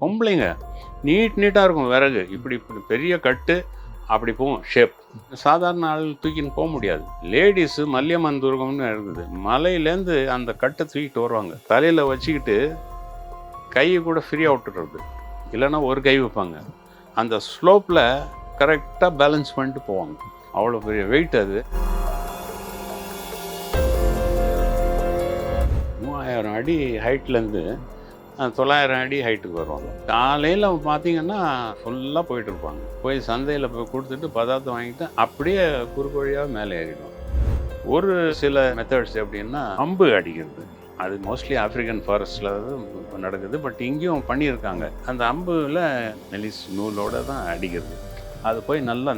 பொம்பளைங்க. நீட் நீட்டாக இருக்கும் விறகு. இப்படி இப்படி பெரிய கட்டு அப்படி போகும். ஷேப் சாதாரண ஆள் தூக்கின்னு போக முடியாது. லேடிஸு மல்லியம்மன் துர்கம்னு இருக்குது. மலையிலேருந்து அந்த கட்டை தூக்கிட்டு வருவாங்க. தலையில் வச்சுக்கிட்டு கையை கூட ஃப்ரீயாக விட்டுடுறது. இல்லைன்னா ஒரு கை வைப்பாங்க. அந்த ஸ்லோப்பில் கரெக்டாக பேலன்ஸ் பண்ணிட்டு போவாங்க. அவ்வளோ பெரிய வெயிட் அது. மூவாயிரம் அடி ஹைட்லேருந்து தொள்ளாயிரம் அடி ஹைட்டுக்கு வருவாங்க. காலையில் பார்த்தீங்கன்னா ஃபுல்லாக போயிட்டு இருப்பாங்க போய் சந்தையில் போய் கொடுத்துட்டு பதார்த்தம் வாங்கிட்டு அப்படியே குறுக்கு வழியாக மேலே ஏறிடும் ஒரு சில மெத்தட்ஸ் எப்படின்னா அம்பு அடிக்கிறது. அது மோஸ்ட்லி ஆப்பிரிக்கன் ஃபாரஸ்டில் நடக்குது. பட் இங்கேயும் பண்ணியிருக்காங்க. அந்த அம்புல நெலிஸ் நூலோடு தான் அடிக்கிறது. அது போய் நல்லா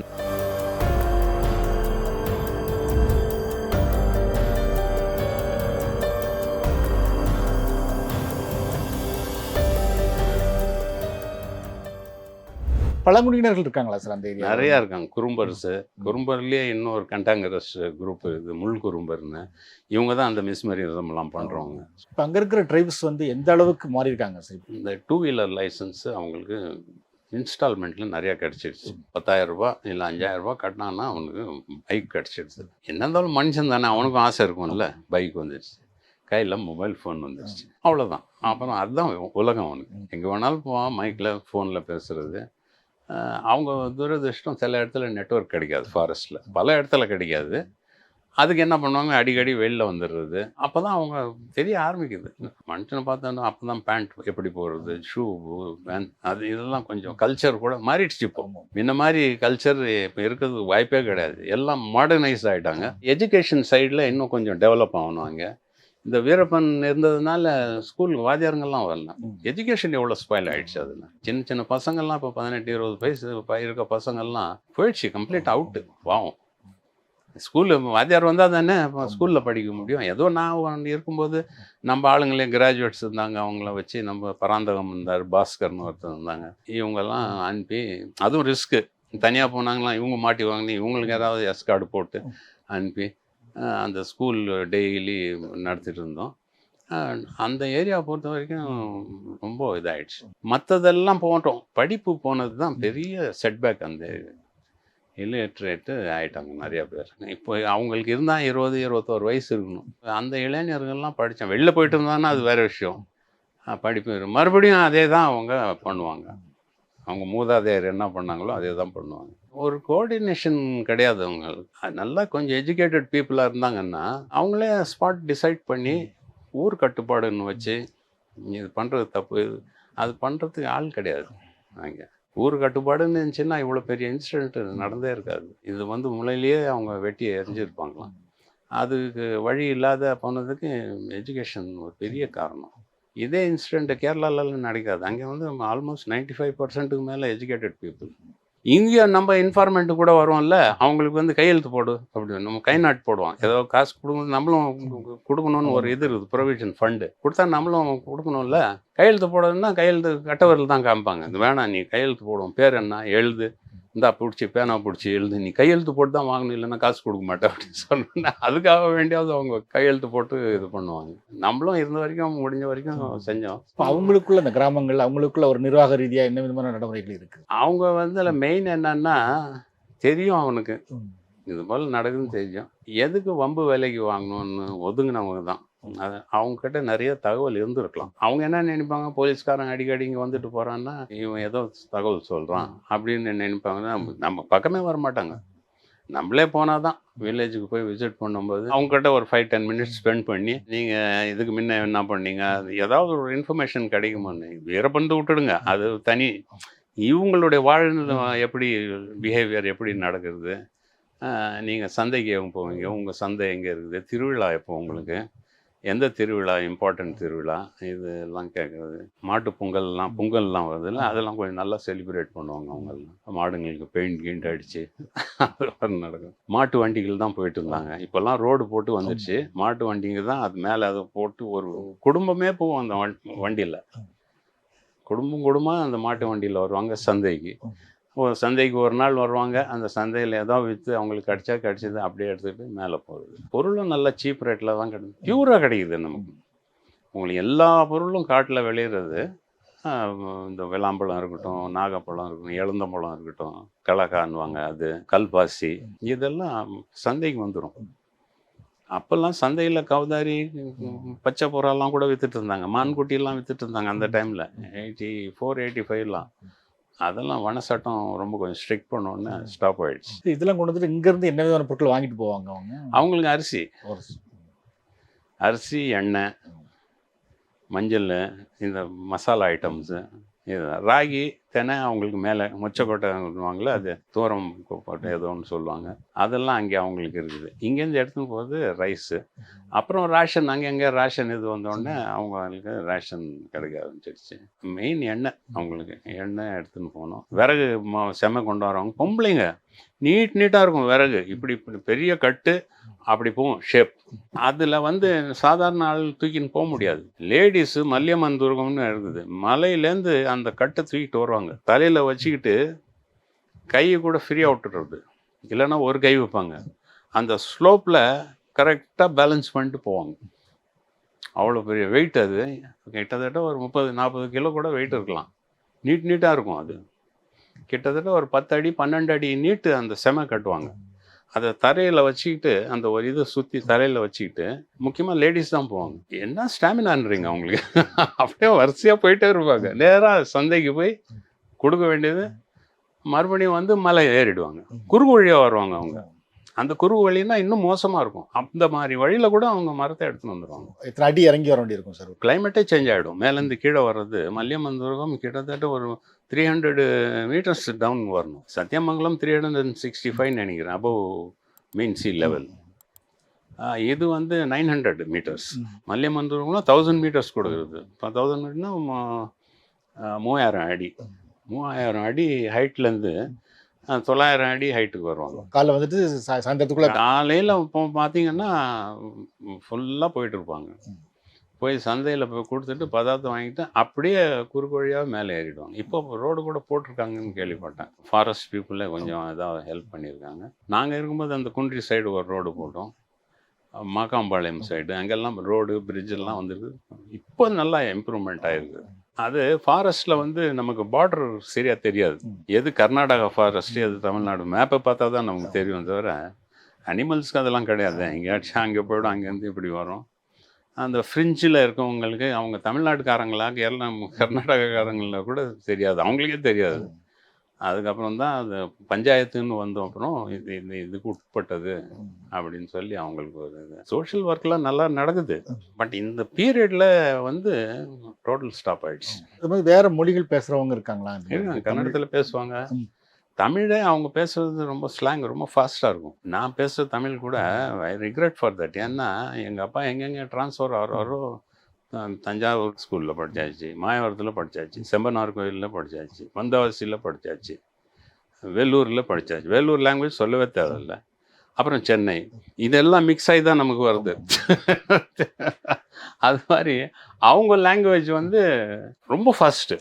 பழங்குடியினர்கள் இருக்காங்களா சார் அந்த ஏரியா நிறையா இருக்காங்க. குறும்பர்ஸு குறும்பர்லேயே இன்னொரு கண்டாங்கரஸ் குரூப் இது முள் குறும்பர்னு. இவங்க தான் அந்த மிஸ்மரிசம்லாம் பண்ணுறவங்க இப்போ அங்கே இருக்கிற ட்ரைப்ஸ் வந்து எந்த அளவுக்கு மாறி இருக்காங்க சார்? இந்த டூ வீலர் லைசன்ஸு அவங்களுக்கு இன்ஸ்டால்மெண்ட்டில் நிறையா கிடச்சிடுச்சு பத்தாயிரம் ரூபாய் இல்லை அஞ்சாயிரம் ரூபாய் கட்டினான்னா அவனுக்கு பைக் கிடச்சிடுச்சு என்ன இருந்தாலும் மனுஷன் தானே அவனுக்கும் ஆசை இருக்கும்ல. பைக் வந்துடுச்சு கையில் மொபைல் ஃபோன் வந்துடுச்சு அவ்வளோதான் அப்புறம் அதுதான் உலகம் அவனுக்கு. எங்கே வேணாலும் போவான் மைக்கில் ஃபோனில் பேசுகிறது அவங்க துரதிருஷ்டம் சில இடத்துல நெட்வொர்க் கிடைக்காது ஃபாரஸ்ட்டில் பல இடத்துல கிடைக்காது. அதுக்கு என்ன பண்ணுவாங்க? அடிக்கடி வெளில வந்துடுறது அப்போ தான் அவங்க தெரிய ஆரம்பிக்குது. மனுஷனை பார்த்தோன்னா அப்போ தான் பேண்ட் எப்படி போடுறது ஷூ அது இதெல்லாம் கொஞ்சம் கல்ச்சர் கூட மாறிடுச்சு இப்போ. முன்ன மாதிரி கல்ச்சர் இப்போ இருக்கிறதுக்கு வாய்ப்பே கிடையாது. எல்லாம் மாடர்னைஸ் ஆகிட்டாங்க எஜுகேஷன் சைடில் இன்னும் கொஞ்சம் டெவலப் ஆகணும் அங்கே. இந்த வீரப்பன் இருந்ததுனால ஸ்கூலுக்கு வாத்தியாருங்கெல்லாம் வரல. எஜுகேஷன் எவ்வளோ ஸ்பாயில் ஆயிடுச்சு அதில். சின்ன சின்ன பசங்கள்லாம் இப்போ பதினெட்டு இருபது வயசு ப- இருக்க பசங்கள்லாம் போயிடுச்சு கம்ப்ளீட் அவுட்டு பாவம். ஸ்கூலில் வாத்தியார் வந்தால் தானே ஸ்கூலில் படிக்க முடியும். ஏதோ நான் இருக்கும்போது நம்ம ஆளுங்களே கிராஜுவேட்ஸ் இருந்தாங்க அவங்கள வச்சு நம்ம பராந்தகம் இருந்தார் பாஸ்கர்னு ஒருத்தர் இருந்தாங்க. இவங்கெல்லாம் அனுப்பி அதுவும் ரிஸ்க்கு தனியாக போனாங்களாம் இவங்க மாட்டி வாங்கினி இவங்களுக்கு ஏதாவது எஸ்கார்டு போட்டு அனுப்பி அந்த ஸ்கூல் டெய்லி நடத்திட்டு இருந்தோம் அந்த ஏரியா பொறுத்த வரைக்கும் ரொம்ப இதாயிடுச்சு. மற்றதெல்லாம் போட்டோம். படிப்பு போனது தான் பெரிய செட்பேக் அந்த இல்லேட்ரேட்டு ஆகிட்டாங்க நிறையா பேர். இப்போ அவங்களுக்கு இருந்தால் இருபது இருபத்தோரு வயசு இருக்கணும். அந்த இளைஞர்கள்லாம் படித்தேன் வெளில போயிட்டு இருந்தாங்கன்னா அது வேற விஷயம். படிப்பு மறுபடியும் அதே தான் அவங்க பண்ணுவாங்க. அவங்க மூதாதையர் என்ன பண்ணாங்களோ அதே தான் பண்ணுவாங்க. ஒரு கோஆர்டினேஷன் கிடையாது அவங்களுக்கு. அது நல்லா கொஞ்சம் எஜுகேட்டட் பீப்புளாக இருந்தாங்கன்னா அவங்களே ஸ்பாட் டிசைட் பண்ணி ஊர் கட்டுப்பாடுன்னு வச்சு இது பண்ணுறது தப்பு இது அது பண்ணுறதுக்கு ஆள் கிடையாது. அங்கே. ஊர் கட்டுப்பாடுன்னு இருந்துச்சுன்னா இவ்வளோ பெரிய இன்சிடென்ட் நடந்தே இருக்காது. இது வந்து முளையிலேயே அவங்க வெட்டி எரிஞ்சிருப்பாங்களாம் அதுக்கு வழி இல்லாத போனதுக்கு எஜுகேஷன் ஒரு பெரிய காரணம். இதே இன்சிடெண்ட்டு கேரளாலலாம் நடக்காது. அங்கே வந்து ஆல்மோஸ்ட் நைன்டி ஃபைவ் பர்சன்ட்டுக்கு மேலே எஜுகேட்டட் பீப்புள் இங்கே நம்ம இன்ஃபார்மெண்ட் கூட வருவோம்ல அவங்களுக்கு வந்து கையெழுத்து போடு அப்படி நம்ம கை நாட்டு போடுவோம் ஏதோ காசு கொடுக்கணும் நம்மளும் கொடுக்கணும்னு ஒரு இது இருக்குது ப்ரொவிஷன் ஃபண்டு கொடுத்தா நம்மளும் கொடுக்கணும்ல. கையெழுத்து போடணும்னா கையெழுத்து கட்டவரில் தான் காமிப்பாங்க. இது வேணாம் நீ கையெழுத்து போடுவோம். பேர் என்ன? எழுது. இந்தா பிடிச்சி பேனா பிடிச்சி எழுது. நீ கையெழுத்து போட்டு தான் வாங்கணும் இல்லைன்னா காசு கொடுக்க மாட்டேன் அப்படின்னு சொன்னா அதுக்காக வேண்டியாவது அவங்க கையெழுத்து போட்டு இது பண்ணுவாங்க. நம்மளும் இருந்த வரைக்கும் முடிஞ்ச வரைக்கும் செஞ்சோம். இப்போ அவங்களுக்குள்ள இந்த கிராமங்கள் அவங்களுக்குள்ள ஒரு நிர்வாக ரீதியா என்ன விதமான நடைமுறைகள் இருக்கு? அவங்க வந்து அதில் மெயின் என்னன்னா தெரியும் அவனுக்கு. இது போல் நடக்குதுன்னு தெரியும். எதுக்கு வம்பு விலைக்கு வாங்கணும்னு ஒதுங்கினவங்க தான். அது அவங்க கிட்ட நிறைய தகவல் இருந்திருக்கலாம். அவங்க என்ன நினைப்பாங்க? போலீஸ்காரன் அடிக்கடி இங்கே வந்துட்டு போறான்னா இவன் ஏதோ தகவல் சொல்றான் அப்படின்னு நினைப்பாங்கன்னா நம்ம பக்கமே வர மாட்டாங்க நம்மளே போனால் தான் வில்லேஜுக்கு போய் விசிட் பண்ணும்போது அவங்ககிட்ட ஒரு ஃபைவ் டென் மினிட்ஸ் ஸ்பெண்ட் பண்ணி நீங்கள் இதுக்கு முன்ன என்ன பண்ணீங்க? அது ஏதாவது ஒரு இன்ஃபர்மேஷன் கிடைக்குமான்னு வீரப்பந்து விட்டுடுங்க. அது தனி இவங்களுடைய வாழ்நிலை எப்படி பிஹேவியர் எப்படி நடக்கிறது? நீங்கள் சந்தைக்கு எங்கே போவீங்க? உங்கள் சந்தை எங்கே இருக்குது? திருவிழா எப்போ உங்களுக்கு? எந்த திருவிழா இம்பார்ட்டன்ட் திருவிழா இதெல்லாம் கேட்குறது. மாட்டு பொங்கல்லாம் பொங்கல்லாம் வருதுல்ல அதெல்லாம் கொஞ்சம் நல்லா செலிப்ரேட் பண்ணுவாங்க அவங்கெல்லாம். மாடுங்களுக்கு பெயிண்ட் கீண்ட் அடித்து அதெல்லாம் நடக்கும். மாட்டு வண்டிகள் தான் போயிட்டு இருந்தாங்க. இப்போல்லாம் ரோடு போட்டு வந்துடுச்சு மாட்டு வண்டிங்க தான் அது மேலே அதை போட்டு ஒரு குடும்பமே போகும் அந்த வண்டியில். குடும்பம் குடும்பம் அந்த மாட்டு வண்டியில் வருவாங்க சந்தைக்கு. ஒரு சந்தைக்கு ஒரு நாள் வருவாங்க. அந்த சந்தையில் ஏதோ விற்று அவங்களுக்கு கிடைச்சா கிடைச்சது அப்படியே எடுத்துகிட்டு மேலே போகுது. பொருளும் நல்ல சீப் ரேட்டில் தான் கிடைக்கும் பியூராக கிடைக்குது நமக்கு. உங்களுக்கு எல்லா பொருளும் காட்டில் விளையிறது இந்த வெள்ளாம்பழம் இருக்கட்டும் நாகப்பழம் இருக்கட்டும் இளந்தம்பழம் இருக்கட்டும் கலக்கான்வாங்க அது கல்பாசி இதெல்லாம் சந்தைக்கு வந்துடும் அப்போல்லாம் சந்தையில் கவுதாரி பச்சை புறாலாம் கூட வித்துட்டு இருந்தாங்க. மான்குட்டிலாம் வித்துட்டு இருந்தாங்க அந்த டைமில் எயிட்டி ஃபோர் எயிட்டி ஃபைவ்லாம் அதெல்லாம் வன சட்டம் ரொம்ப கொஞ்சம் ஸ்ட்ரிக்ட் பண்ணோன்னே ஸ்டாப் ஆயிடுச்சு. இதெல்லாம் கொண்டு வந்துட்டு இங்க இருந்து என்ன விதமான பொருட்கள் வாங்கிட்டு போவாங்க அவங்க? அவங்களுக்கு அரிசி. அரிசி எண்ணெய் மஞ்சள் இந்த மசாலா ஐட்டம்ஸு இதுதான் ராகி தினை அவங்களுக்கு மேலே மொச்சக்கொட்டைவாங்களே அது தூரம் கோட்டை ஏதோ ஒன்று சொல்லுவாங்க. அதெல்லாம் அங்கே அவங்களுக்கு இருக்குது. இங்கேருந்து எடுத்துன்னு போகிறது ரைஸு. அப்புறம் ரேஷன் அங்கங்கே ரேஷன் இது வந்தோடனே அவங்களுக்கு ரேஷன் கிடைக்க ஆரம்பிச்சிருச்சு. மெயின் எண்ணெய் அவங்களுக்கு. எண்ணெய் எடுத்துன்னு போகணும் விறகு ம- கொண்டு வரவங்க. பொம்பளைங்க நீட் நீட்டாக இருக்கும் விறகு. இப்படி இப்படி பெரிய கட்டு அப்படி போகும் ஷேப் அதில் வந்து சாதாரண ஆள் தூக்கின்னு போக முடியாது. லேடிஸு மல்லியம்மன் துர்கம்னு இருக்குது மலையிலேருந்து அந்த கட்டை தூக்கிட்டு வருவாங்க. தலையில் வச்சுக்கிட்டு கையை கூட ஃப்ரீயாக விட்டுடுறது இல்லைன்னா ஒரு கை வைப்பாங்க. அந்த ஸ்லோப்பில் கரெக்டாக பேலன்ஸ் பண்ணிட்டு போவாங்க. அவ்வளோ பெரிய வெயிட் அது. கிட்டத்தட்ட ஒரு முப்பது நாற்பது கிலோ கூட வெயிட் இருக்கலாம். நீட் நீட்டாக இருக்கும் அது. கிட்டத்தட்ட ஒரு பத்து அடி பன்னெண்டு அடி நீட்டு அந்த செம கட்டுவாங்க. அதை தரையில் வச்சுக்கிட்டு அந்த ஒரு இதை சுற்றி தரையில் வச்சுக்கிட்டு முக்கியமாக லேடிஸ் தான் போவாங்க. என்ன ஸ்டாமினான்றீங்க அவங்களுக்கு? அப்படியே வரிசையாக போயிட்டே இருப்பாங்க. நேராக சந்தைக்கு போய் கொடுக்க வேண்டியது மறுபடியும் வந்து மலை ஏறிடுவாங்க. குறுக்கு வழியாக வருவாங்க அவங்க. அந்த குறுக்கு வழின்னா இன்னும் மோசமாக இருக்கும். அந்த மாதிரி வழியில் கூட அவங்க மரத்தை எடுத்துன்னு வந்துடுவாங்க எத்தனை அடி இறங்கி வர வேண்டியிருக்கும் சார். கிளைமேட்டே சேஞ்ச் ஆகிடும் மேலேருந்து கீழே வர்றது மல்லியம்மன் துர்கம் கிட்டத்தட்ட ஒரு த்ரீ ஹண்ட்ரடு மீட்டர்ஸ் டவுன் வரணும். Sathyamangalam three hundred and sixty five நினைக்கிறேன். அபவ் மீன் சி லெவல் இது வந்து நைன் ஹண்ட்ரட் மீட்டர்ஸ் ம். மல்லியம்மன் துர்கம்லாம் தௌசண்ட் மீட்டர்ஸ் கொடுக்குறது. இப்போ தௌசண்ட் மீட்டர்னா மூவாயிரம் அடி. மூவாயிரம் அடி ஹைட்லேருந்து தொள்ளாயிரம் அடி ஹைட்டுக்கு வருவாங்க. காலைல வந்துட்டு சா- சாயந்தரத்துக்குள்ள காலையில் இப்போ பார்த்தீங்கன்னா ஃபுல்லாக போயிட்டு இருப்பாங்க. போய் சந்தையில் போய் கொடுத்துட்டு பதார்த்தம் வாங்கிட்டு அப்படியே குறுக்கு வழியாக மேலே ஏறிடுவாங்க. இப்போ ரோடு கூட போட்டிருக்காங்கன்னு கேள்விப்பட்டேன். ஃபாரஸ்ட் பீப்புளே கொஞ்சம் இதாக ஹெல்ப் பண்ணியிருக்காங்க. நாங்கள் இருக்கும்போது அந்த குன்றி சைடு ஒரு ரோடு போட்டோம். மாக்காம்பாளையம் சைடு அங்கெல்லாம் ரோடு எல்லாம் வந்திருக்கு. இப்போ நல்லா இம்ப்ரூவ்மெண்ட் ஆயிருக்கு. அது ஃபாரஸ்ட்டில் வந்து நமக்கு பார்டர் சரியாக தெரியாது. எது கர்நாடகா ஃபாரஸ்ட் எது தமிழ்நாடு மேப்பை பார்த்தா தான் நமக்கு தெரியும் தவிர அனிமல்ஸ்க்கு அதெல்லாம் கிடையாது. எங்கேயாச்சும் அங்கே போய்டும் அங்கேருந்து இப்படி வரும். அந்த ஃப்ரிஞ்சில் இருக்கவங்களுக்கு அவங்க தமிழ்நாட்டுக்காரங்களா எல்லாம் கர்நாடகாக்காரங்கள கூட தெரியாது. அவங்களுக்கே தெரியாது. அதுக்கப்புறம் தான் அது பஞ்சாயத்துன்னு வந்த அப்புறம் இது இது இதுக்கு உட்பட்டது அப்படின்னு சொல்லி அவங்களுக்கு ஒரு இது. சோஷியல் ஒர்க்லாம் நல்லா நடக்குது. பட் இந்த பீரியடில் வந்து டோட்டல் ஸ்டாப் ஆயிடுச்சு. அது மாதிரி வேற மொழிகள் பேசுறவங்க இருக்காங்களா? இருக்காங்க கன்னடத்தில் பேசுவாங்க. தமிழே அவங்க பேசுறது ரொம்ப ஸ்லாங் ரொம்ப ஃபாஸ்ட்டாக இருக்கும். நான் பேசுகிற தமிழ் கூட ஐ ரிக்ரெட் ஃபார் தட் ஏன்னா எங்கள் அப்பா எங்கெங்கே ட்ரான்ஸ்ஃபர் ஆகிறாரோ தஞ்சாவூர் ஸ்கூலில் படித்தாச்சு மாயவரத்தில் படித்தாச்சு செம்பனார் கோயிலில் படித்தாச்சு வந்தவாசியில் படித்தாச்சு வேலூரில் படித்தாச்சு வேலூர் லாங்குவேஜ் சொல்லவே தேவையில்லை. அப்புறம் சென்னை. இதெல்லாம் மிக்ஸ் ஆகி தான் நமக்கு வருது. அது மாதிரி அவங்க லாங்குவேஜ் வந்து ரொம்ப ஃபாஸ்ட்டு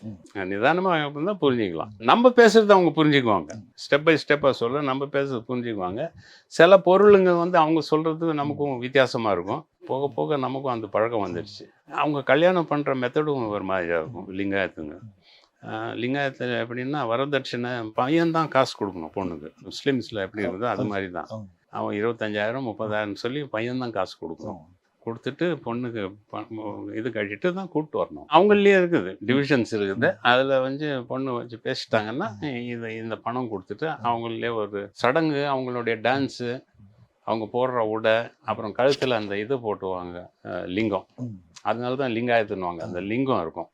நிதானமாக தான் புரிஞ்சுக்கலாம். நம்ம பேசுறது அவங்க புரிஞ்சுக்குவாங்க. ஸ்டெப் பை ஸ்டெப்பாக சொல்ல நம்ம பேசுறது புரிஞ்சுக்குவாங்க. சில பொருளுங்க வந்து அவங்க சொல்கிறது நமக்கும் வித்தியாசமாக இருக்கும். போக போக நமக்கும் அந்த பழக்கம் வந்துடுச்சு அவங்க கல்யாணம் பண்ணுற மெத்தடும் ஒரு மாதிரியாக இருக்கும். லிங்காயத்துங்க. லிங்காயத்தில் எப்படின்னா வரதட்சணை பையன் தான் காசு கொடுக்கணும் பொண்ணுக்கு. முஸ்லீம்ஸில் எப்படி இருக்குதோ அது மாதிரி தான். அவன் இருபத்தஞ்சாயிரம் முப்பதாயிரம் சொல்லி பையன் தான் காசு கொடுக்கணும். கொடுத்துட்டு பொண்ணுக்கு இது கட்டிட்டு தான் கூப்பிட்டு வரணும். அவங்களே இருக்குது டிவிஷன்ஸ் இருக்குது. அதில் வந்து பொண்ணு வச்சு பேசிட்டாங்கன்னா இது இந்த பணம் கொடுத்துட்டு அவங்களே ஒரு சடங்கு அவங்களுடைய டான்ஸு அவங்க போடுற உடை அப்புறம் கழுத்தில் அந்த இது போட்டுவாங்க லிங்கம். அதனால தான் லிங்காயத்துன்னுவாங்க. அந்த லிங்கம் இருக்கும்.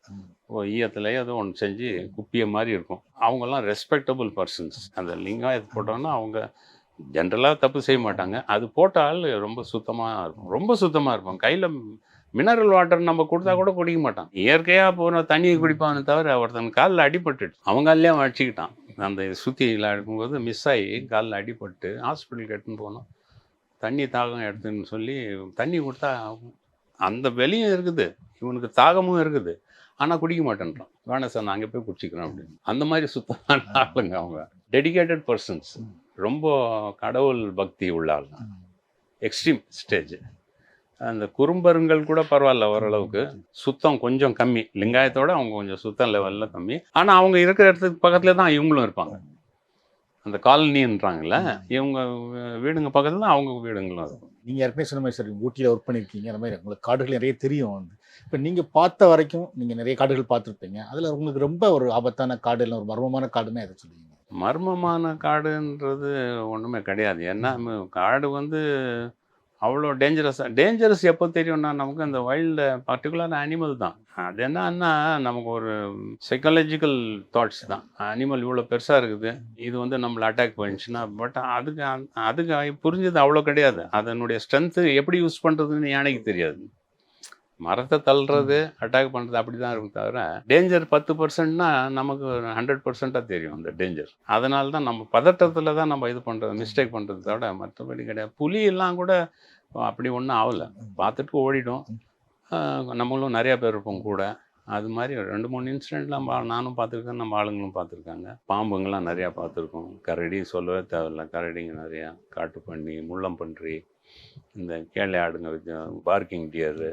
ஈயத்துலேயே ஏதோ ஒன்று செஞ்சு குப்பிய மாதிரி இருக்கும். அவங்கெல்லாம் ரெஸ்பெக்டபுள் பர்சன்ஸ் அந்த லிங்காயத்து போட்டோன்னா அவங்க ஜென்ரலாக தப்பு செய்ய மாட்டாங்க. அது போட்ட ஆள் ரொம்ப சுத்தமாக இருக்கும். ரொம்ப சுத்தமாக இருப்பாங்க கையில் மினரல் வாட்டர் நம்ம கொடுத்தா கூட குடிக்க மாட்டான். இயற்கையாக போன தண்ணியை குடிப்பான்னு தவிர ஒருத்தன் காலில் அடிபட்டுட்டு அவங்க காலிலே அவன் அடிச்சுக்கிட்டான். அந்த சுத்தியில் இருக்கும்போது மிஸ் ஆகி காலில் அடிபட்டு ஹாஸ்பிட்டலுக்கு எடுத்துன்னு போனோம். தண்ணி தாகம் எடுத்துன்னு சொல்லி தண்ணி கொடுத்தா அந்த வெளியும் இருக்குது. இவனுக்கு தாகமும் இருக்குது. ஆனால் குடிக்க மாட்டேன்றான். வேணாம் சார் நான் அங்கே போய் குடிச்சிக்கிறேன் அப்படின்னு. அந்த மாதிரி சுத்தமான ஆளுங்க அவங்க. டெடிகேட்டட் பர்சன்ஸ் ரொம்ப கடவுள் பக்தி உள்ள ஆள். எக்ஸ்ட்ரீம் ஸ்டேஜ் அந்த குறும்பருங்கள் கூட பரவாயில்ல ஓரளவுக்கு. சுத்தம் கொஞ்சம் கம்மி. லிங்காயத்தோட அவங்க கொஞ்சம் சுத்தம் லெவலில் கம்மி. ஆனால் அவங்க இருக்கிற இடத்துக்கு பக்கத்துல தான் இவங்களும் இருப்பாங்க. அந்த காலனின்றாங்கல்ல இவங்க வீடுங்க பக்கத்துல தான் அவங்க வீடுங்களும் இருக்கும். நீங்க ஏற்கனவே சொன்ன மாதிரி சார் ஊட்டியில் ஒர்க் பண்ணியிருக்கீங்க அந்த மாதிரி உங்களுக்கு காடுகள் நிறைய தெரியும். வந்து இப்போ நீங்க பார்த்த வரைக்கும் நீங்க நிறைய காடுகள் பார்த்துருப்பீங்க. அதுல உங்களுக்கு ரொம்ப ஒரு ஆபத்தான காடு இல்லை ஒரு மர்மமான காடுன்னா எதை சொல்லுவீங்க? மர்மமான காடுன்றது ஒன்றுமே கிடையாது. ஏன்னா காடு வந்து அவ்வளோ டேஞ்சரஸாக டேஞ்சரஸ் எப்போ தெரியும்னா நமக்கு அந்த வைல்டு பர்டிகுலர் அனிமல் தான். அது என்னன்னா நமக்கு ஒரு சைக்காலஜிக்கல் தாட்ஸ் தான். அனிமல் இவ்வளோ பெருசாக இருக்குது. இது வந்து நம்மளை அட்டாக் பண்ணிச்சுன்னா பட் அதுக்கு அதுக்கு புரிஞ்சது அவ்வளோ கிடையாது. அதனுடைய ஸ்ட்ரென்த்து எப்படி யூஸ் பண்ணுறதுன்னு யானைக்கு தெரியாது. மரத்தை தள்ளுறது அட்டாக் பண்ணுறது அப்படி தான் இருக்கும் தவிர டேஞ்சர் பத்து பர்சன்ட்னா நமக்கு ஹண்ட்ரட் பர்சண்ட்டாக தெரியும் அந்த டேஞ்சர் அதனால தான் நம்ம பதட்டத்தில் தான் நம்ம இது பண்ணுறது மிஸ்டேக் பண்ணுறத விட மற்றபடி கிடையாது. புலி எல்லாம் கூட அப்படி ஒன்றும் ஆகலை. பார்த்துட்டு ஓடிடும். நம்மளும் நிறைய பேர் இருப்போம் கூட. அது மாதிரி ரெண்டு மூணு இன்சிடெண்ட்லாம் நானும் பார்த்துருக்கேன் நம்ம ஆளுங்களும் பார்த்துருக்காங்க. பாம்புங்கெல்லாம் நிறையா பார்த்துருக்கோம். கரடி சொல்லவே தேவையில்ல. கரடிங்க நிறையா காட்டு பண்ணி முள்ளம்பன்றி இந்த கேளை ஆடுங்க பார்க்கிங் டியரு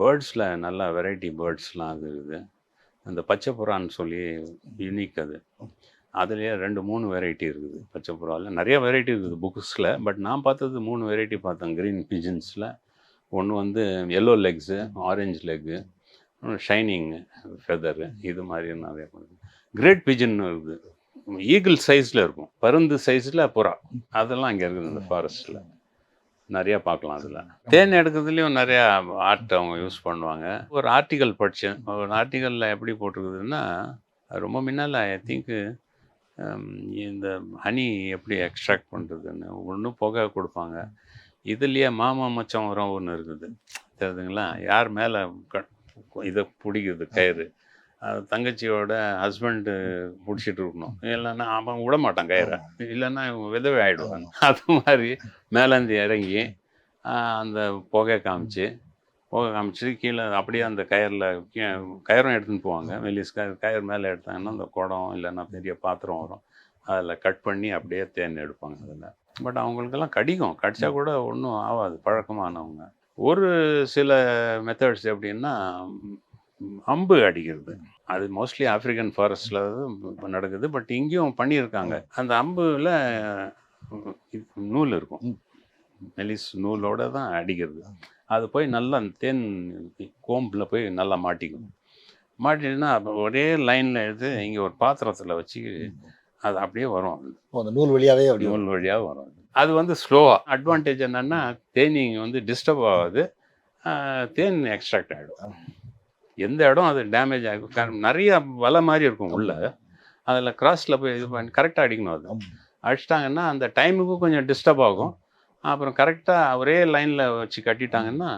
பேர்ட்ஸில் நல்லா வெரைட்டி பேர்ட்ஸ்லாம் அது இருக்குது. அந்த பச்சை புறான்னு சொல்லி யூனிக் அது. அதுலேயே ரெண்டு மூணு வெரைட்டி இருக்குது பச்சை புறாவில் நிறைய வெரைட்டி இருக்குது புக்ஸில் பட் நான் பார்த்தது மூணு வெரைட்டி பார்த்தேன். க்ரீன் பிஜின்ஸில் ஒன்று வந்து yellow legs orange leg shining feather இது மாதிரி நிறைய கிரேட் பிஜின் இருக்குது. ஈகிள் சைஸில் இருக்கும். பருந்து சைஸில் புறா. அதெல்லாம் அங்கே இருக்குது இந்த ஃபாரஸ்ட்டில் நிறைய பார்க்கலாம் அதில். தேன் எடுக்கிறதுலையும் நிறையா ஆர்ட் அவங்க யூஸ் பண்ணுவாங்க. ஒரு ஆர்டிக்கல் படித்தேன் ஒரு ஆர்டிக்கலில் எப்படி போட்டிருக்குதுன்னா ரொம்ப முன்னால் ஐ திங்க்கு இந்த ஹனி எப்படி எக்ஸ்ட்ராக்ட் பண்ணுறதுன்னு ஒன்று புகை கொடுப்பாங்க. இதுலேயே மாமா மச்சம் உரம் ஒன்று இருக்குது. தெரியுதுங்களா? யார் மேலே இதை பிடிக்குது கயிறு? தங்கச்சியோட ஹஸ்பண்டு பிடிச்சிட்டு இருக்கணும். இல்லைன்னா அவன் விட மாட்டான் கயிறை. இல்லைன்னா இவங்க விதவை ஆயிடுவாங்க அது மாதிரி மேலேருந்து இறங்கி அந்த புகை காமிச்சு புகை காமிச்சு கீழே அப்படியே அந்த கயரில் கயிறும் எடுத்துன்னு போவாங்க. மெல்லிஸ் கயிறு கயிறு மேலே எடுத்தாங்கன்னா அந்த குடம் இல்லைன்னா பெரிய பாத்திரம் வரும். அதில் கட் பண்ணி அப்படியே தேன் எடுப்பாங்க அதில். பட் அவங்களுக்கெல்லாம் கடிக்கும் கடிச்சா கூட ஒன்றும் ஆகாது பழக்கமானவங்க. ஒரு சில மெத்தட்ஸ் எப்படின்னா அம்பு அடிக்கிறது. அது மோஸ்ட்லி ஆப்பிரிக்கன் ஃபாரஸ்டில் நடக்குது. பட் இங்கேயும் பண்ணியிருக்காங்க. அந்த அம்புல நூல் இருக்கும். மெலிஸ் நூலோட தான் அடிக்கிறது. அது போய் நல்லா அந்த தேன் கோம்பில் போய் நல்லா மாட்டிக்கும். அப்போ ஒரே லைனில் எடுத்து இங்கே ஒரு பாத்திரத்தில் வச்சு அது அப்படியே வரும் அந்த நூல் வழியாவே அப்படி நூல் வழியாக வரும். அது. வந்து ஸ்லோவாக அட்வான்டேஜ் என்னன்னா தேனீங்க வந்து டிஸ்டர்ப் ஆகாது. தேன் எக்ஸ்ட்ராக்ட் ஆகிடும் எந்த இடம் அது டேமேஜ் ஆகும் நிறைய வலை மாதிரி இருக்கும் உள்ள. அதில் கிராஸில் போய் இது பண்ணி கரெக்டாக அடிக்கணும் அது. அடிச்சிட்டாங்கன்னா அந்த டைமுக்கும் கொஞ்சம் டிஸ்டர்ப் ஆகும். அப்புறம் கரெக்டாக ஒரே லைனில் வச்சு கட்டிட்டாங்கன்னா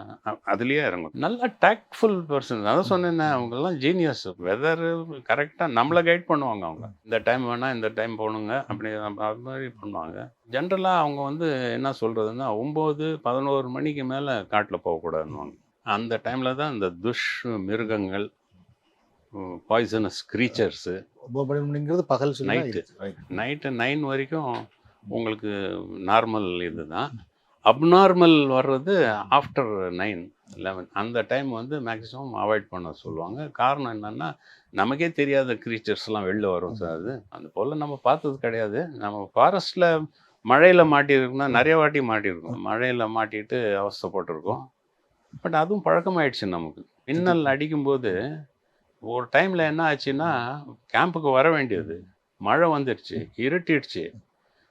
அதுலயே இறங்கும். நல்லா டேக்ட்ஃபுல் பர்சன் அதான் சொன்னேன் அவங்கெல்லாம் ஜீனியஸ் வெதர் கரெக்டாக நம்மளை கைட் பண்ணுவாங்க அவங்க. இந்த டைம் வேணால் இந்த டைம் போகணுங்க அப்படி அப்ப அது மாதிரி பண்ணுவாங்க. ஜென்ரலாக அவங்க வந்து என்ன சொல்கிறதுன்னா ஒம்பது பதினோரு மணிக்கு மேலே காட்டில் போகக்கூடாதுன்னுவாங்க. அந்த டைமில் தான் இந்த துஷ் மிருகங்கள் பாய்சனஸ் க்ரீச்சர்ஸு மணிங்கிறது பகல் Night. நைட்டு நைன் வரைக்கும் உங்களுக்கு நார்மல் இதுதான். அப்நார்மல் வர்றது ஆஃப்டர் நைன் லெவன் அந்த டைம் வந்து மேக்ஸிமம் அவாய்ட் பண்ண சொல்லுவாங்க. காரணம் என்னன்னா நமக்கே தெரியாத க்ரீச்சர்ஸ்லாம் வெளில வரும் சார் அது. அந்த போல் நம்ம பார்த்தது கிடையாது. நம்ம ஃபாரஸ்ட்டில் மழையில் மாட்டியிருக்கோம்னா நிறைய வாட்டி மாட்டியிருக்கோம். மழையில் மாட்டிட்டு அவஸ்தைப்பட்டிருக்கோம். பட் அதுவும் பழக்கமாயிடுச்சு நமக்கு. மின்னல் அடிக்கும்போது ஒரு டைமில் என்ன ஆச்சுன்னா கேம்புக்கு வர வேண்டியது. மழை வந்துடுச்சு இருட்டிடுச்சு.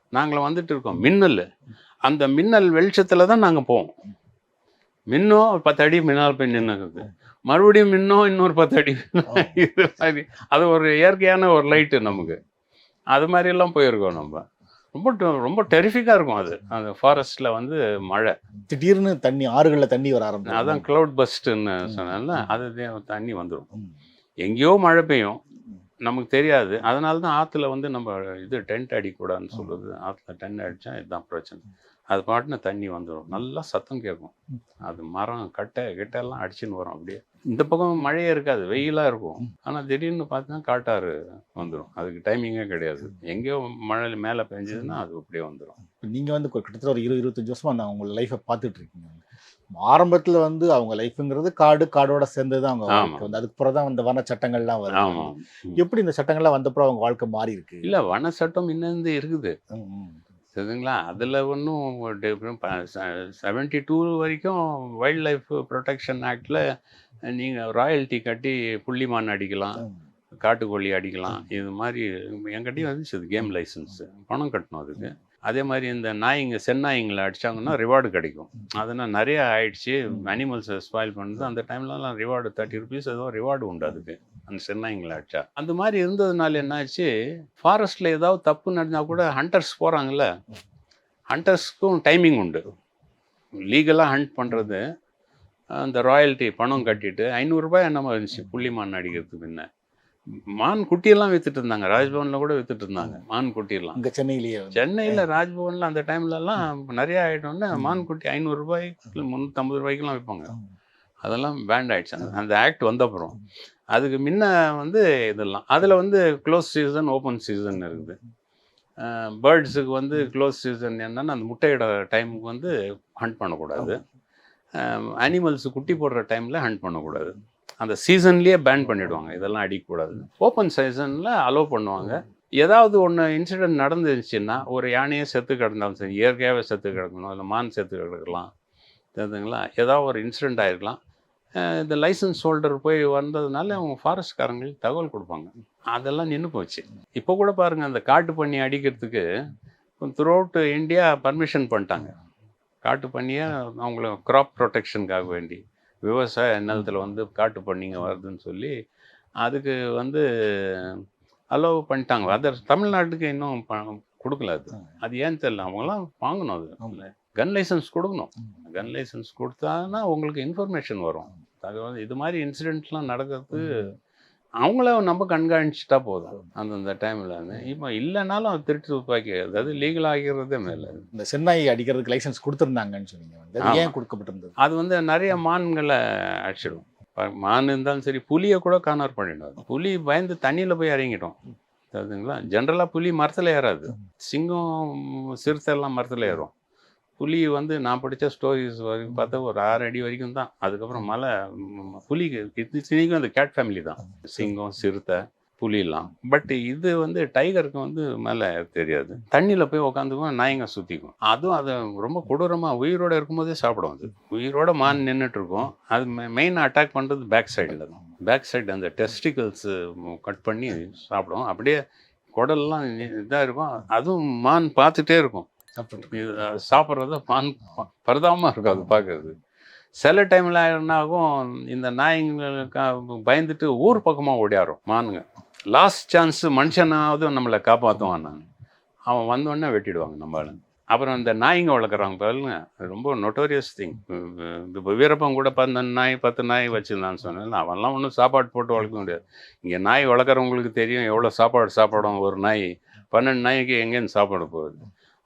நாங்கள் வந்துட்டு இருக்கோம். மின்னல். அந்த மின்னல் வெளிச்சத்தில் தான் நாங்கள் போவோம். மின்னும் ஒரு பத்து அடி மின்னால் போய் நின்னுக்குது. மறுபடியும் மின்னும் இன்னொரு பத்து அடி இது மாதிரி. அது ஒரு இயற்கையான ஒரு லைட்டு நமக்கு. அது மாதிரியெல்லாம் போயிருக்கோம் நம்ம. ரொம்ப ரொம்ப டெரிஃபிக்காக இருக்கும் அது. அந்த ஃபாரஸ்ட்டில் வந்து மழை. திடீர்னு தண்ணி ஆறுகள்ல தண்ணி வர ஆரம்பிச்சு அதான் க்ளவுட் பஸ்ட்டுன்னு சொன்னேன்ல அது தண்ணி வந்துடும். எங்கேயோ மழை பெய்யும். நமக்கு தெரியாது. அதனால தான் ஆற்றுல வந்து நம்ம இது டென்ட் அடிக்கூடாதுன்னு சொல்லுது ஆற்றுல டென்ட் அடித்தா இதுதான் பிரச்சனை. அது பாட்டுன்னு தண்ணி வந்துடும் நல்லா சத்தம் கேட்கும். அது மரம் கட்டை கிட்ட எல்லாம் அடிச்சுன்னு வரும் அப்படியே. இந்த பக்கம் மழையே இருக்காது வெயிலாக இருக்கும். ஆனால் திடீர்னு பார்த்தீங்கன்னா காட்டாறு வந்துடும் அதுக்கு டைமிங்கே கிடையாது. எங்கேயோ மழை மேலே பெஞ்சதுன்னா அது அப்படியே வந்துடும் இப்போ நீங்கள் வந்து கிட்டத்தட்ட ஒரு இருபது இருபத்தஞ்சு வருஷமா நான் உங்கள் லைஃப்பை பார்த்துட்டு இருக்கீங்க. ஆரம்பத்தில் வந்து அவங்க லைஃப்ங்கிறது காடு காடோட சேர்ந்தது தான் அவங்க வந்து அதுக்கு பிறகு தான் இந்த வன சட்டங்கள்லாம் வரும் எப்படி இந்த சட்டங்கள்லாம் வந்தப்பறம் அவங்க வாழ்க்கை மாறி இருக்கு இல்லை வன சட்டம் இன்னந்து இருக்குது. சரிங்களா? அதில் ஒன்றும் செவன்ட்டி டூ வரைக்கும் வைல்ட் லைஃப் ப்ரொடெக்ஷன் ஆக்டில் நீங்கள் ராயல்ட்டி கட்டி புள்ளிமான் அடிக்கலாம். காட்டுக்கோழி அடிக்கலாம். இது மாதிரி என்கிட்டயும் வந்துச்சு கேம் லைசன்ஸு பணம் கட்டணும் அதுக்கு. அதே மாதிரி இந்த நாய்ங்க செந்நாய்ங்களை அடிச்சாங்கன்னா ரிவார்டு கிடைக்கும். அதெல்லாம் நிறைய ஆயிடுச்சு. அனிமல்ஸை ஸ்பாயில் பண்ணுறது அந்த டைம்லலாம் ரிவார்டு தேர்ட்டி ருபீஸ் ஏதோ ரிவார்டு உண்டு அதுக்கு. அந்த செந்நாய்ங்களை அடிச்சா அந்த மாதிரி இருந்ததுனால என்னாச்சு ஃபாரஸ்ட்டில் ஏதாவது தப்பு நடந்தால் கூட ஹண்டர்ஸ் போகிறாங்கல்ல ஹண்டர்ஸ்க்கும் டைமிங் உண்டு. லீகலாக ஹண்ட் பண்ணுறது அந்த ராயல்ட்டி பணம் கட்டிட்டு ஐநூறுரூபாய் என்னமோ இருந்துச்சு புள்ளிமான் அடிக்கிறதுக்கு முன்ன மான் குட்டியெல்லாம் வித்துட்டு இருந்தாங்க ராஜ்பவனில் கூட வித்துட்டு இருந்தாங்க மான் குட்டியெல்லாம். இங்க சென்னையிலேயே. சென்னையில் ராஜ்பவனில் அந்த டைம்லலாம் நிறைய ஆகிட்டோன்னே மான் குட்டி ஐநூறுரூபாய் முந்நூற்றம்பது ரூபாய்க்குலாம் விற்பாங்க. அதெல்லாம் பேண்ட் ஆயிடுச்சு. அந்த- அந்த ஆக்ட் வந்த அப்புறம். அதுக்கு முன்ன வந்து இதெல்லாம். அதில் வந்து க்ளோஸ் சீசன் ஓப்பன் சீசன் இருக்குது. பேர்ட்ஸுக்கு வந்து க்ளோஸ் சீசன் என்னன்னா அந்த முட்டையிட டைமுக்கு வந்து ஹண்ட் பண்ணக்கூடாது. அனிமல்ஸ் குட்டி போடுற டைமில் ஹண்ட் பண்ணக்கூடாது. அந்த சீசன்லேயே பேன் பண்ணிடுவாங்க. இதெல்லாம் அடிக்கக்கூடாது. ஓப்பன் சீசனில் அலோவ் பண்ணுவாங்க. ஏதாவது ஒன்று இன்சிடென்ட் நடந்துச்சுன்னா ஒரு யானையே செத்து கிடந்தாலும் சரி இயற்கையாகவே செத்து கிடக்கணும் இல்லை மான் செத்து கிடக்கலாம் தெரியுதுங்களா ஏதாவது ஒரு இன்சிடென்ட் ஆகிருக்கலாம் இந்த லைசன்ஸ் ஹோல்டர் போய் வந்ததுனால அவங்க ஃபாரஸ்ட்காரங்களுக்கு தகவல் கொடுப்பாங்க. அதெல்லாம் நின்று போச்சு. இப்போ கூட பாருங்கள் அந்த காட்டு பண்ணி அடிக்கிறதுக்கு த்ரூ அவுட் இந்தியா பர்மிஷன் பண்ணிட்டாங்க. காட்டு பண்ணியை அவங்கள க்ராப் ப்ரொடெக்ஷனுக்காக வேண்டி. விவசாய நிலத்தில் வந்து காட்டு பண்ணிங்க வருதுன்னு சொல்லி அதுக்கு வந்து அலோவ் பண்ணிட்டாங்க. அதர் தமிழ்நாட்டுக்கு இன்னும் கொடுக்கல அது. அது ஏன்னு தெரியல. அவங்களாம் வாங்கணும் அது. கன் லைசன்ஸ் கொடுக்கணும். கன் லைசன்ஸ் கொடுத்தாங்கன்னா உங்களுக்கு இன்ஃபர்மேஷன் வரும். தகவல் இது மாதிரி இன்சிடென்ட்லாம் நடக்கிறது அவங்கள நம்ம கண்காணிச்சுட்டா போதும். அந்தந்த டைமில் இப்போ இல்லைனாலும் திருட்டு துப்பாக்கி அதாவது லீகல் ஆகிறதே மேலே. இந்த சென்னாய் அடிக்கிறதுக்கு லைசன்ஸ் கொடுத்துருந்தாங்கன்னு சொன்னீங்க. ஏன் கொடுக்கப்பட்டிருந்தது? அது வந்து நிறைய மான்களை அடிச்சிடும். மான் இருந்தாலும் சரி புலியை கூட கார்னர் பண்ணிடும் அது. புலி பயந்து தண்ணியில் போய் இறங்கிட்டோம். தெரியுதுங்களா ஜென்ரலாக புலி மரத்தில் ஏறாது. சிங்கம் சிறுத்தை எல்லாம் மரத்தில் ஏறும். புலி வந்து நான் படித்த ஸ்டோரிஸ் வரைக்கும் பார்த்தா ஒரு ஆறு அடி வரைக்கும் தான். அதுக்கப்புறம் மலை புலி புலிக்கு அந்த கேட் ஃபேமிலி தான். சிங்கம் சிறுத்தை புலிலாம். பட் இது வந்து டைகருக்கு வந்து மேலே தெரியாது. தண்ணியில் போய் உக்காந்துக்கும் நாயங்க சுற்றிக்கும் அதுவும் அது ரொம்ப கொடூரமாக உயிரோட இருக்கும்போதே சாப்பிடும் அது. உயிரோட மான் நின்றுட்டுருக்கும் அது மெயினாக அட்டாக் பண்ணுறது பேக் சைடில் தான். பேக் சைடு அந்த டெஸ்டிகல்ஸு கட் பண்ணி சாப்பிடும். அப்படியே குடல்லாம் இதாக இருக்கும். அதுவும் மான் பார்த்துட்டே இருக்கும். சாப்பிட்றது பான் பரிதாபமாக இருக்கும் அது பார்க்கறது. சில டைமில் என்ன ஆகும் இந்த நாய்ங்களுக்கு பயந்துட்டு ஊர் பக்கமாக ஓடியாரும் மானுங்க. லாஸ்ட் சான்ஸு மனுஷனாவது நம்மளை காப்பாற்றுவான் நான். அவன் வந்தோடனே வெட்டிடுவாங்க நம்மள அப்புறம் இந்த நாய்ங்க வளர்க்குறாங்க பாருங்க ரொம்ப நொட்டோரியஸ் திங் இப்போ வீரப்பன் கூட பன்னெண்டு நாய் பத்து நாய் வச்சுருந்தான்னு சொன்னேன். அவன்லாம் ஒன்றும் சாப்பாடு போட்டு வளர்க்க முடியாது. இங்கே நாய் வளர்க்குறவங்களுக்கு தெரியும் எவ்வளோ சாப்பாடு சாப்பிடும் ஒரு நாய். பன்னெண்டு நாய்க்கு எங்கேருந்து சாப்பாடு போகுது?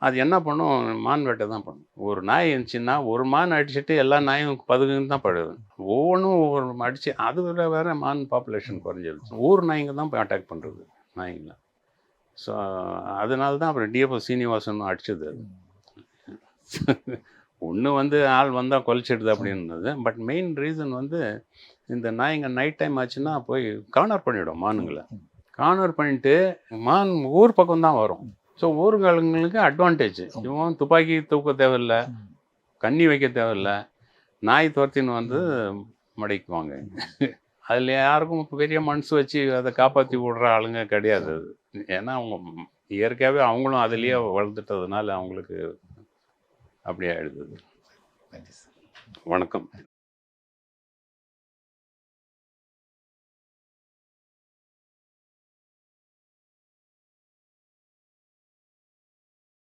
அது என்ன பண்ணும்? மான் வேட்டை தான் பண்ணும். ஒரு நாய் இருந்துச்சுன்னா ஒரு மான் அடிச்சுட்டு எல்லா நாயும் பதுங்குன்னு தான் படுது. ஒவ்வொன்றும் ஒவ்வொரு அடிச்சு அது வேற வேற மான் பாப்புலேஷன் குறைஞ்சிருச்சு. ஊர் நாய்ங்க தான் போய் அட்டாக் பண்ணுறது நாய்ங்களை. ஸோ அதனால தான் அப்புறம் டிஎஃப்ஓ சீனிவாசன் அடிச்சது ஒன்று வந்து ஆள் வந்தால் கொலைச்சிடுது அப்படின்றது. பட் மெயின் ரீசன் வந்து இந்த நாய்ங்க நைட் டைம் ஆச்சுன்னா போய் கார்னர் பண்ணிவிடும் மானுங்களை. கார்னர் பண்ணிட்டு மான் ஊர் பக்கம் தான் வரும். ஸோ ஊருங்களுக்கு அட்வான்டேஜ் இவன் துப்பாக்கி தூக்க தேவையில்ல கண்ணி வைக்க தேவையில்ல நாய் துரத்தின்னு வந்து மடைக்குவாங்க. அதில் யாருக்கும் பெரிய மனசு வச்சு அதை காப்பாற்றி விடுற ஆளுங்க கிடையாது அது. ஏன்னா அவங்க இயற்கையாகவே அவங்களும் அதுலேயே வளர்ந்துட்டதுனால அவங்களுக்கு அப்படி ஆயிடுது. வணக்கம்.